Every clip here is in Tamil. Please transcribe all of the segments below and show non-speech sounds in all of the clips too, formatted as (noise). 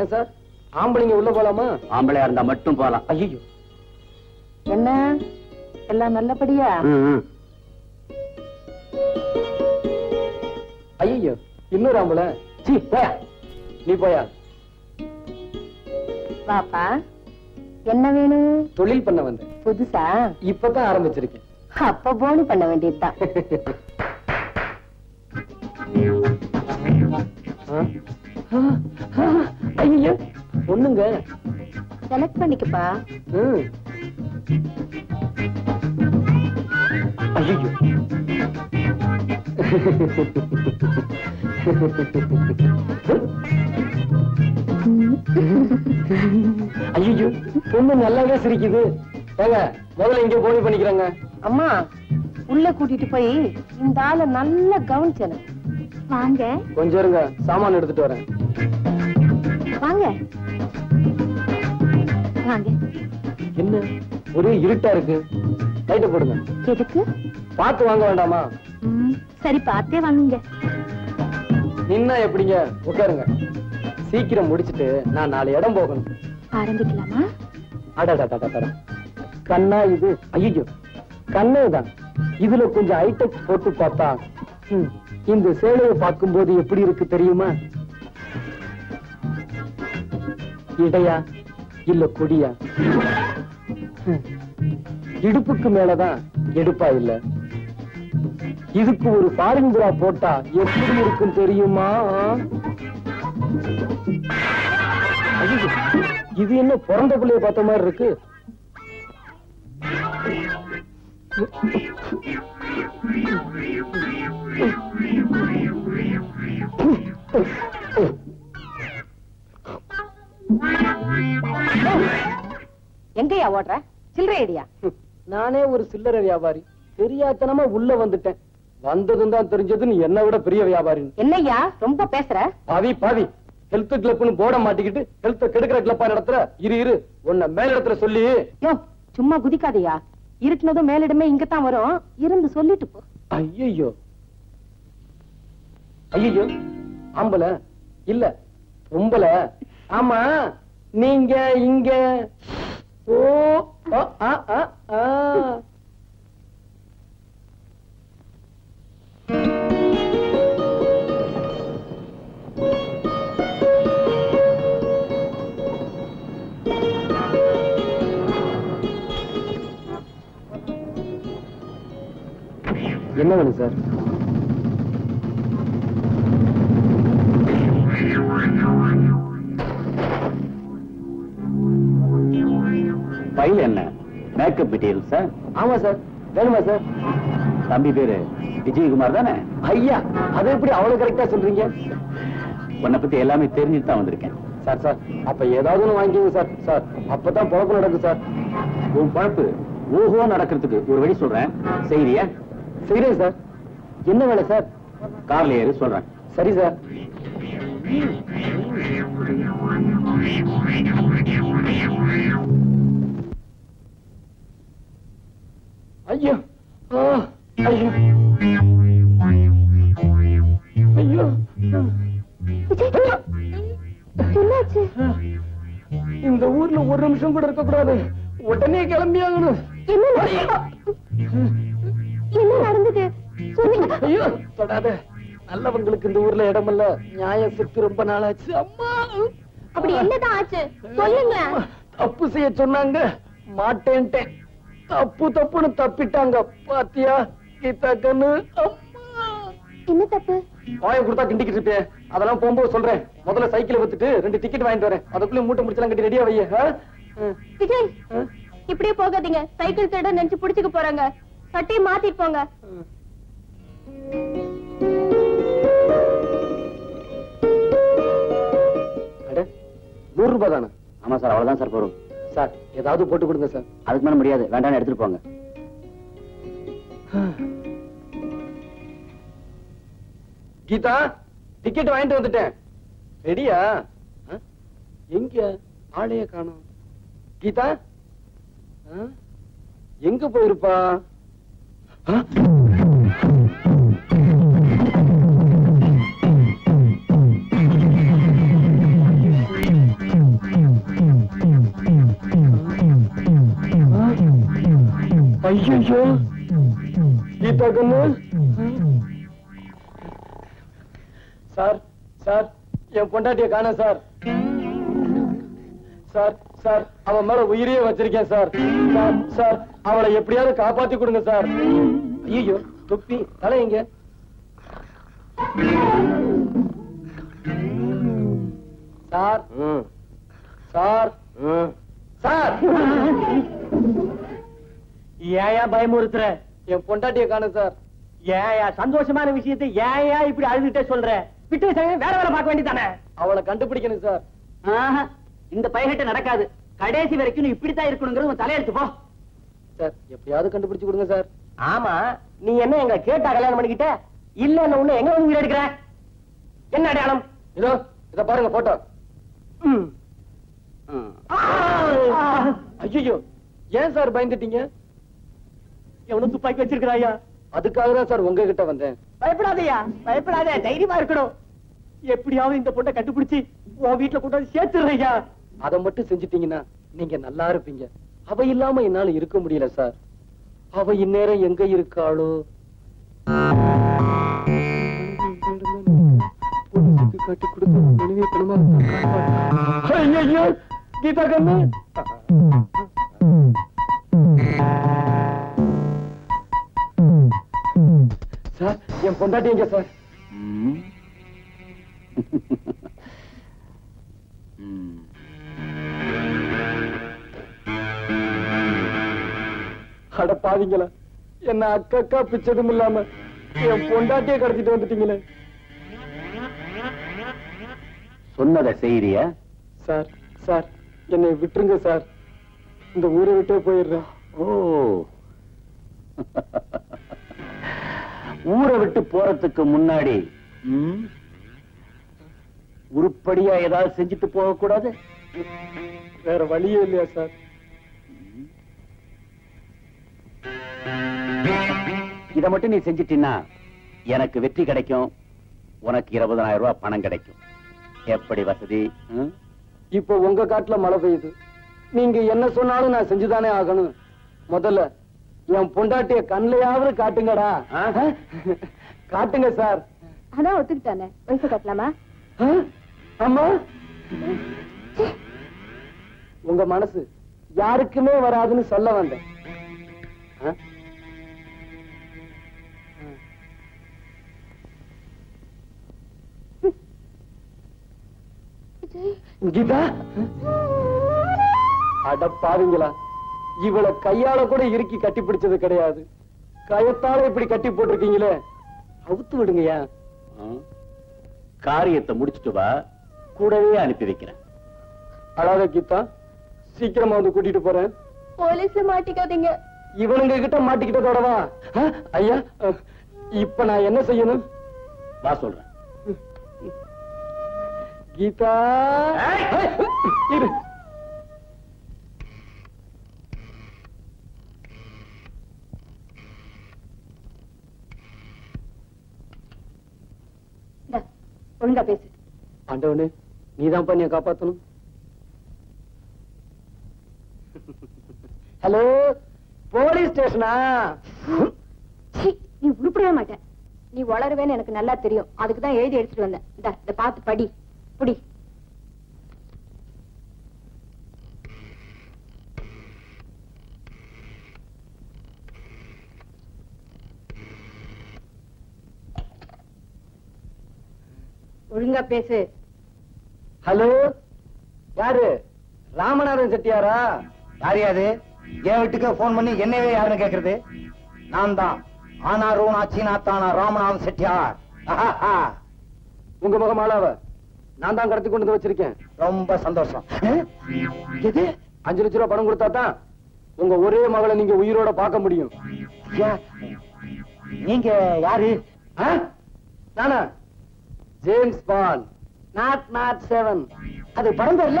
ஏன் சார்? ஆம்பளைங்க உள்ள போலாமா? ஆம்பளையா இருந்தா மட்டும் போலாம். ஐயோ என்ன? எல்லாம் நல்லபடியா? ஐயோ இன்னொரு ஆம்பளை. சீ போயா. நீ போயா. பாப்பா என்ன வேணும்? தொழில் பண்ண வந்தேன். புதுசா? இப்பதான் ஆரம்பிச்சிருக்கேன். அப்ப போனி பண்ண வேண்டியதுதான். ஐயோ பொண்ணுங்க செலக்ட் பண்ணிக்கப்பா. ம். ஐயோ ஐயோ பொண்ணு நல்லாவே சிரிக்குது. ஏங்க முதல்ல இங்க போனி பண்ணிக்கிறேங்க. அம்மா உள்ள கூட்டிட்டு போய் இந்த ஆளை நல்லா கவனிச்சன. வாங்க. கொஞ்சம் இருங்க சாமான் எடுத்துட்டு வரேன். வாங்க. வாங்க. என்ன? ஒரே இருட்டா இருக்கு. லைட்ட போடுங்க. எதுக்கு? பார்த்து வாங்க வேண்டாமா? சரி பார்த்தே வாங்குங்க. நின்னா எப்படிங்க? உட்காருங்க. சீக்கிரம் முடிச்சிட்டு நான் நாலு இடம் போகணும். ஆரம்பிக்கலாமா? அடடடடடட. கண்ணா இது. ஐயோ கண்ணே தான். இதுல கொஞ்சம் ஹைடெக் போட்டு பார்த்தா இந்த சேலையை பார்க்கும்போது எப்படி இருக்கு தெரியுமா? இடையா இல்ல கொடியா? இடுப்புக்கு மேலதான் எடுப்பா இல்ல. இதுக்கு ஒரு ஃபாரின் புறா போட்டா எப்படி இருக்கும் தெரியுமா? இது என்ன பிறந்த பிள்ளைய பார்த்த மாதிரி இருக்கு? எங்கயா ஓடுற? சில்லறை ஐடியா. நானே ஒரு சில்லறை வியாபாரி. தெரியாத்தனமா உள்ள வந்துட்டேன். வந்ததும் தான் தெரிஞ்சது நீ என்னை விட பெரிய வியாபாரி. என்னய்யா ரொம்ப பேசுற? பாவி பாவி. ஹெல்த் கிளப்னு போர்ட மாட்டிக்கிட்டு ஹெல்த் கெடுக்கிற கிளப்பா நடத்துற. இரு இரு. உன்னை மேலிடத்துல சொல்லி. யோ சும்மா குதிக்காதயா. இருட்டுனதும் மேலிடமே இங்கதான் வரும். இருந்து சொல்லிட்டு போ. ஐயோ ஐயோ ஆம்பள. இல்ல பொம்பள. ஆமா நீங்க இங்க ஓ ஆ, ஆ, ஆ, ஆ. என்ன வேணும் சார் ஃபைல் என்ன? மேக்கப் மெட்டீரியல் சார் ஆமா சார் வேணுமா சார் தம்பி பேரு விஜயகுமார் தானே? ஐயா அதை எப்படி அவ்வளவு கரெக்டா சொல்றீங்க? உன்னை பத்தி எல்லாமே தெரிஞ்சுட்டு தான் வந்திருக்கேன். சார் சார் அப்ப ஏதாவது ஒண்ணு வாங்கிக்கோங்க சார் சார் அப்பதான் பொழப்பு நடக்கும் சார் உன் பழப்பு ஓஹோ நடக்கிறதுக்கு ஒரு வழி சொல்றேன். செய்யறியா செய்யறேன் சார் என்ன வேலை சார் கார்ல ஏறி சொல்றேன். சரி சார் Thank you. ஐயோ. ஐயோ. என்னாச்சு? இந்த ஊர்ல ஒரு நிமிஷம் கூட இருக்க கூடாது உடனே கிளம்பி ஆகணும் என்ன நடந்தது? சொல்லுங்க. ஐயோ தொடாத. நல்லவங்களுக்கு இந்த ஊர்ல இடமல்ல. நியாய செத்து ரொம்ப நாளாச்சு. அம்மா. அப்படி என்னதான் ஆச்சு? சொல்லுங்க தப்பு செய்ய சொன்னாங்க. மாட்டேன்ட்டேன். தப்பு தப்புன்னு தப்பிட்டாங்க. பாத்தியா? கீதா கண்ணு? என்ன தப்பு? வாய கொடுத்தா கிண்டிக்கிட்டு இருப்பேன். அதெல்லாம் போகும்போது சொல்றேன். முதல்ல சைக்கிளை வித்துட்டு ரெண்டு டிக்கெட் வாங்கிட்டு வரேன். அதுக்குள்ளே மூட்டை முடிச்சலாம் கட்டி ரெடியா வைய விஜய் இப்படியே போகாதீங்க. சைக்கிள் திருட நினைச்சு புடிச்சுக்க போறாங்க. சட்டையை மாத்திட்டு போங்க. நூறு ரூபாய் தானே? ஆமா சார் அவ்வளவுதான் சார் போறோம். சார் ஏதாவது போட்டு கொடுங்க சார். அதுக்கு மேல முடியாது. வேண்டாம் எடுத்துட்டு போங்க. கீதா டிக்கெட் வாங்கிட்டு வந்துட்டேன். ரெடியா? எங்க ஆளைய காணோம். கீதா? எங்க போயிருப்பா? ஐயோ கீதா கண்ணு சார் சார் என் பொண்டாட்டிய காணோம் சார். சார் சார் அவன் மேல உயிரையே வச்சிருக்கேன் சார். சார் சார் அவளை எப்படியாவது காப்பாத்தி கொடுங்க சார். ஐயோ தொப்பி தலை எங்க? சார் சார் சார் ஏயா பயமுறுத்துற? என் பொண்டாட்டிய காணோம் சார். ஏயா சந்தோஷமான விஷயத்தை ஏயா இப்படி அழுதுட்டே சொல்ற? விட்டு வேற வேலை பார்க்க வேண்டியதானே அவளை கண்டுபிடிக்கணும் சார். இந்த பயகட்ட நடக்காது. கடைசி வரைக்கும் நீ இப்படித்தான் இருக்கணுங்கிறது உன் தலையெழுத்து போ. சார் எப்படியாவது கண்டுபிடிச்சு கொடுங்க சார். ஆமா நீ என்ன எங்க கேட்டா கல்யாணம் பண்ணிக்கிட்ட? இல்ல என்ன ஒண்ணு எங்க வந்து உயிர் எடுக்கிற? என்ன அடையாளம்? இதோ இத பாருங்க போட்டோ. ஐயோ ஏன் சார் பயந்துட்டீங்க? எவனும் துப்பாக்கி வச்சிருக்கிறாயா? அதுக்காக தான் சார் உங்ககிட்ட வந்தேன். பயப்படாதயா பயப்படாத தைரியமா இருக்கணும். எப்படியாவது இந்த பொண்ணை கண்டுபிடிச்சு உன் வீட்டுல கொண்டு வந்து சேர்த்துடுறையா அதை மட்டும் செஞ்சிட்டீங்கன்னா நீங்க நல்லா இருப்பீங்க. அவ இல்லாம என்னால இருக்க முடியல சார். அவ இந்நேரம் எங்க இருக்காளோ? காட்டி கொடுத்து ஐயோ கீதா கண்ணு என் பொண்டாட்டி எங்க சார். அட பாவிங்களா என்ன அக்கா அக்கா பிச்சதும் இல்லாம என் பொண்டாட்டியே கடத்திட்டு வந்துட்டீங்களே. சொன்னதை செய்யறியா சார் சார் என்னை விட்டுருங்க சார். இந்த ஊரை விட்டே போயிடுறேன். ஓ. ஊரை விட்டு போறதுக்கு முன்னாடி உருப்படியா ஏதாவது செஞ்சுட்டு போக கூடாது வேற வழியே இல்லையா சார்? இத மட்டும் நீ செஞ்சிட்டின்னா எனக்கு வெற்றி கிடைக்கும். உனக்கு இருபதனாயிரம் ரூபாய் பணம் கிடைக்கும். எப்படி வசதி? இப்போ உங்க காட்டுல மழை பெய்யுது. நீங்க என்ன சொன்னாலும் நான் செஞ்சுதானே ஆகணும். முதல்ல என் பொண்டாட்டிய கண்ணையாவது காட்டுங்கடா. காட்டுங்க சார். அதான் ஒத்துக்கிட்டானே. வயசு கட்டலாமா? அம்மா? உங்க மனசு யாருக்குமே வராதுன்னு சொல்ல வந்தேன்? கீதா? அட பாவிங்களா இவளை கையால கூட இறுக்கி கட்டி பிடிச்சது கிடையாது. கயத்தால இப்படி கட்டி போட்டிருக்கீங்களே. அவுத்து விடுங்கய்யா. ஆ? காரியத்தை முடிச்சிட்டு வா. கூடவே அனுப்பி வைக்கிறேன். அழாத கீதா சீக்கிரமா வந்து கூட்டிட்டு போறேன். போலீஸ்ல மாட்டிக்காதீங்க. இவனுங்க கிட்ட மாட்டிக்கிட்டதோடவா ஐயா இப்ப நான் என்ன செய்யணும்? வா சொல்றேன். கீதா. ஏய்! இரு. ஒழுங்கா பேசு. ஆண்டவனே நீதான் பண்ணிய காப்பாத்தணும். (laughs) Hello police ஸ்டேஷனா? நீ உருப்படவே மாட்ட. நீ வளருவேன்னு எனக்கு நல்லா தெரியும். அதுக்கு தான் எழுதி எடுத்துட்டு வந்தேன். இந்தா இத பார்த்து படி. புடி. ஒழுங்கா பேசு. ஹலோ? யாரு? ராமநாதன் செட்டியாரா? யாரையாது என் வீட்டுக்கு போன் பண்ணி என்னவே யாருன்னு கேக்குறது? நான் தான். ஆனா ஆனாரோ நாச்சினாத்தானா ராமநாதன் செட்டியார். உங்க உங்க ஆளாவ. நான் தான் கடத்தி கொண்டு வந்து வச்சிருக்கேன். ரொம்ப சந்தோஷம். எது? அஞ்சு லட்ச ரூபாய் பணம் கொடுத்தா தான் உங்க ஒரே மகளை நீங்க உயிரோட பார்க்க முடியும். நீங்க யாரு? ஆ? நானா? James Bond naught naught seven அது படம் பேர்ல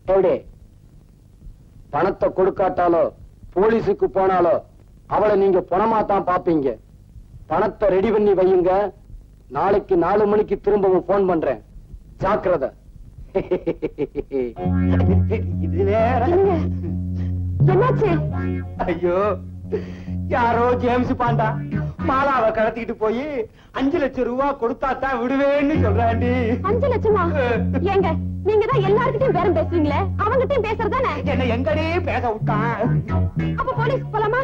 எப்படி பணத்தை கொடுக்காட்டாலோ போலீஸுக்கு போனாலோ அவளை நீங்க பணமா தான் பாப்பீங்க. பணத்தை ரெடி பண்ணி வையுங்க. நாளைக்கு நாலு மணிக்கு திரும்பவும் போன் பண்றேன். ஜாக்கிரதை. (laughs) ஐயோ யாரோ ஜேம்ஸ் பாண்டா மாலாவை கடத்திக்கிட்டு போய் அஞ்சு லட்சம் ரூபாய் கொடுத்தா தான் விடுவேன்னு சொல்றாண்டி. அஞ்சு லட்சமா? ஏங்க நீங்க தான் எல்லார்கிட்டயும் பேரம் பேசுவீங்களே அவங்கிட்டயும் பேசுறதானே? என்ன எங்கடி பேச விட்டான்? அப்ப போலீஸ் போலாமா?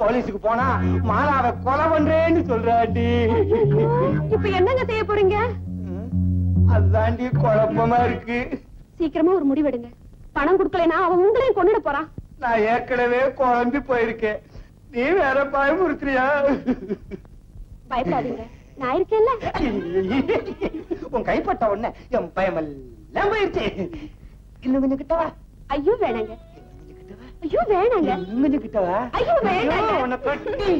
போலீஸுக்கு போனா மாலாவை கொலை பண்றேன்னு சொல்றாண்டி. இப்ப என்னங்க செய்ய போறீங்க? அதுதாண்டி குழப்பமா இருக்கு. சீக்கிரமா ஒரு முடிவெடுங்க. பணம் கொடுக்கலைன்னா அவன் உங்களையும் கொண்டுட போறான். நான் ஏற்கனவே குழம்பி போயிருக்கேன். நீ வேற பயமுறுத்துறியா? பயப்படாதீங்க. நான் இருக்கேன்ல. உன் கைப்பட்ட உடனே என் பயமெல்லாம் போயிருச்சு. இன்னும் கொஞ்சம் கிட்டவா ஐயோ வேணாங்க. ஐயோ வேணாங்க. இன்னும் கொஞ்சம் கிட்டவா ஐயோ வேணாங்க. உன்னை தொட்டி